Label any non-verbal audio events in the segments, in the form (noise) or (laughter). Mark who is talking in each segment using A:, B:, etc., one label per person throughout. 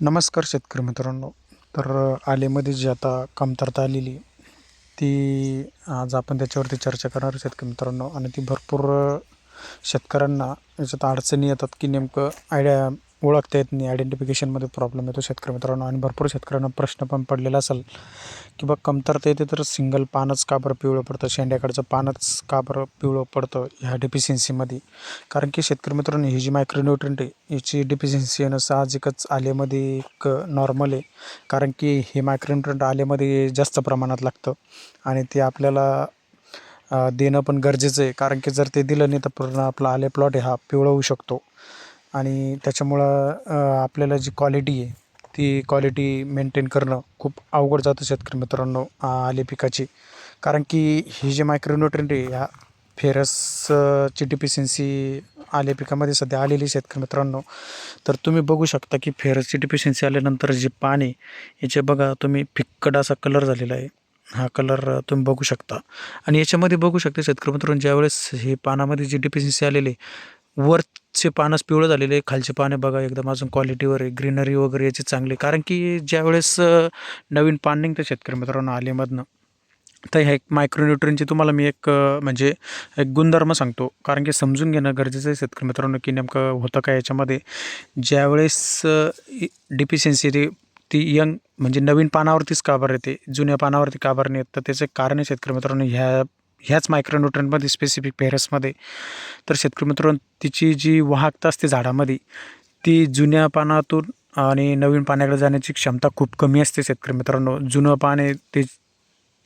A: नमस्कार शेतकरी मित्रांनो. तर आलेमध्ये जी आता कमतरता आलेली ती आज आपण त्याच्यावरती चर्चा करणार आहे शेतकरी मित्रांनो. आणि ती भरपूर शेतकऱ्यांना याच्यात अडचणी येतात की नेमकं आयडिया ओळखता येत नाही. आयडेंटिफिकेशनमध्ये प्रॉब्लेम येतो शेतकरी मित्रांनो. आणि भरपूर शेतकऱ्यांना प्रश्न पण पडलेला असेल की बा कमतरता येते तर सिंगल पानच का बरं पिवळं पडतं? शेंड्याकडचं पानच का बरं पिवळं पडतं ह्या डिफिशियन्सीमध्ये कारण की शेतकरी मित्रांनो ही जी मायक्रोन्युट्रंट आहे याची डिफिशियन्सी येणं साहजिकच आलेमध्ये एक नॉर्मल आहे. कारण की हे मायक्रोन्युट्रंट आलेमध्ये जास्त प्रमाणात लागतं. आणि ते आपल्याला देणं पण गरजेचं आहे. कारण की जर ते दिलं नाही तर पूर्ण आपला आले प्लॉट हा पिवळा होऊ शकतो. आणि त्याच्यामुळं आपल्याला जी क्वालिटी आहे ती क्वालिटी मेंटेन करणं खूप अवघड जातं शेतकरी मित्रांनो आले पिकाची. कारण की ही जे मायक्रोन्युट्रेंट आहे ह्या फेरसची डिफिशियन्सी आले पिकामध्ये सध्या आलेली शेतकरी मित्रांनो. तर तुम्ही बघू शकता की फेरसची डिफिशियन्सी आल्यानंतर जे पाणी याचे बघा तुम्ही फिक्कट असा कलर झालेला आहे. हा कलर तुम्ही बघू शकता. आणि याच्यामध्ये बघू शकता शेतकरी मित्रांनो ज्यावेळेस हे पानामध्ये जी डिफिशियन्सी आलेली वर वरचे पानच पिवळं झालेले खालचे पाने बघा एकदम अजून क्वालिटीवर आहे. ग्रीनरी वगैरे याची चांगली कारण की ज्यावेळेस नवीन पान निघतं शेतकरी मित्रांनो आलेमधनं तर ह्या एक मायक्रोन्युट्रिनची तुम्हाला मी एक म्हणजे एक गुणधर्म सांगतो. कारण की समजून घेणं गरजेचं आहे शेतकरी मित्रांनो की नेमकं होतं काय याच्यामध्ये. ज्यावेळेस डिफिशियन्सी ती ती यंग म्हणजे नवीन पानावरतीच काबार येते जुन्या पानावरती काबार नाही येत तर त्याचं कारण आहे शेतकरी मित्रांनो ह्या ह्याच मायक्रोन्युट्रनमध्ये स्पेसिफिक पेरसमध्ये तर शेतकरी मित्रांनो तिची जी वाहकता असते झाडामध्ये ती जुन्या पानातून आणि नवीन पाण्याकडे जाण्याची क्षमता खूप कमी असते शेतकरी मित्रांनो. जुनं पाने ते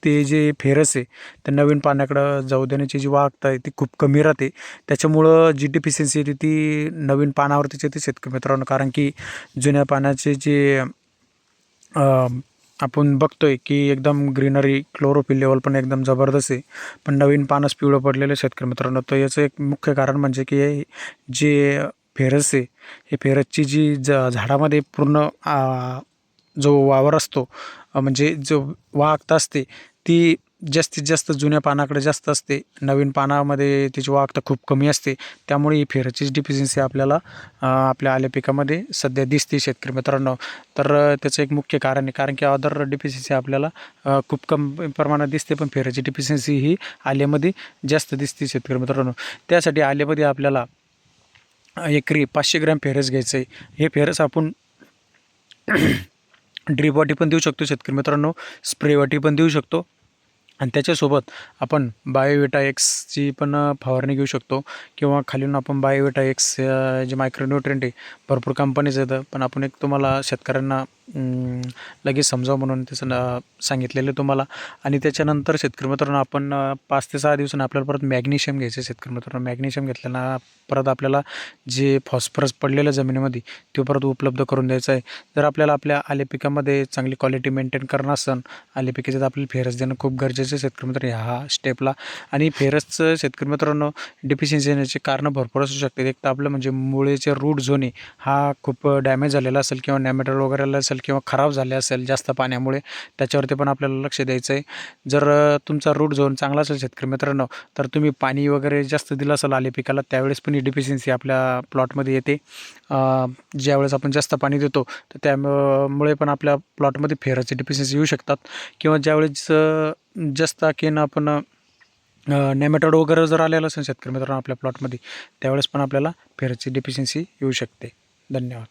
A: ते जे फेरस आहे त्या नवीन पाण्याकडं जाऊ देण्याची जी वाहकता आहे ती खूप कमी राहते. त्याच्यामुळं जी डिफिशियन्सी येते ती नवीन पानावरतीच येते शेतकरी मित्रांनो. कारण की जुन्या पाण्याचे जे आपण बघतोय की एकदम ग्रीनरी क्लोरोफिल लेवल पण एकदम जबरदस्त आहे. पण नवीन पानच पिवळं पडलेलं शेतकरी मित्रांनो. तर याचं एक मुख्य कारण म्हणजे की जे फेरस आहे हे फेरसची जी ज झाडामध्ये पूर्ण जो वावर असतो म्हणजे जो वाहकता असते ती जास्तीत जास्त जुन्या पानाकडे जास्त असते. नवीन पानामध्ये त्याची वागता खूप कमी असते. त्यामुळे ही फेरची डिफिशियन्सी आपल्याला आपल्या आल्या पिकामध्ये सध्या दिसते शेतकरी मित्रांनो. तर त्याचं एक मुख्य कारण आहे. कारण की अदर डिफिशियन्सी आपल्याला खूप कम प्रमाणात दिसते. पण फेरची डिफिशियन्सी ही आल्यामध्ये जास्त दिसते शेतकरी मित्रांनो. त्यासाठी आल्यामध्ये आपल्याला एकरी पाचशे ग्रॅम फेरस घ्यायचं आहे. हे फेरस आपण (clears throat) ड्रीप वाटी पण देऊ शकतो शेतकरी मित्रांनो. स्प्रे वाटी पण देऊ शकतो. आणि त्याच्यासोबत आपण बायोविटा एक्सची पण फवारणी घेऊ शकतो. किंवा खालून आपण बायोविटा एक्स जे मायक्रोन्युट्रेंट आहे भरपूर कंपनीज येतं पण आपण एक तुम्हाला शेतकऱ्यांना लगेच समजावं म्हणून त्याचं सांगितलेलं तुम्हाला. आणि त्याच्यानंतर शेतकरी मित्रांनो आपण पाच ते सहा दिवसांनी आपल्याला परत मॅग्नेशियम घ्यायचं शेतकरी मित्रांनो. मॅग्नेशियम घेतल्यानं परत आपल्याला जे फॉस्फरस पडलेलं जमिनीमध्ये ते परत उपलब्ध करून द्यायचं आहे. जर आपल्याला आपल्या आले पिकामध्ये चांगली क्वालिटी मेंटेन करणं असेल आले पिकाचं आपल्याला फेरस देणं खूप गरजेचं आहे शेतकरी मित्र ह्या स्टेपला आणि फेरसचं शेतकरी मित्रांनो डिफिशियन्सी येण्याचे कारणं भरपूर असू शकते एक तर आपलं म्हणजे मुळेचे रूट झोने हा खूप डॅमेज झालेला असेल किंवा नॅमेटर वगैरे असेल किंवा खराब झाले असेल जास्त पाण्यामुळे त्याच्यावरती पण आपल्याला लक्ष द्यायचं आहे जर तुमचा रूट झोन चांगला असेल शेतकरी मित्रांनो तर तुम्ही पाणी वगैरे जास्त दिलं असेल आले पिकाला त्यावेळेस पण ही डिफिशियन्सी आपल्या प्लॉटमध्ये येते. ज्यावेळेस आपण जास्त पाणी देतो तर त्यामुळे पण आपल्या प्लॉटमध्ये फेराचे डिफिशियन्सी येऊ शकतात. किंवा ज्यावेळेस जास्त आखीन आपण नेमॅटोड वगैरे जर आलेलं असेल शेतकरी मित्रांनो आपल्या प्लॉटमध्ये त्यावेळेस पण आपल्याला फेराची डिफिशियन्सी येऊ शकते. धन्यवाद.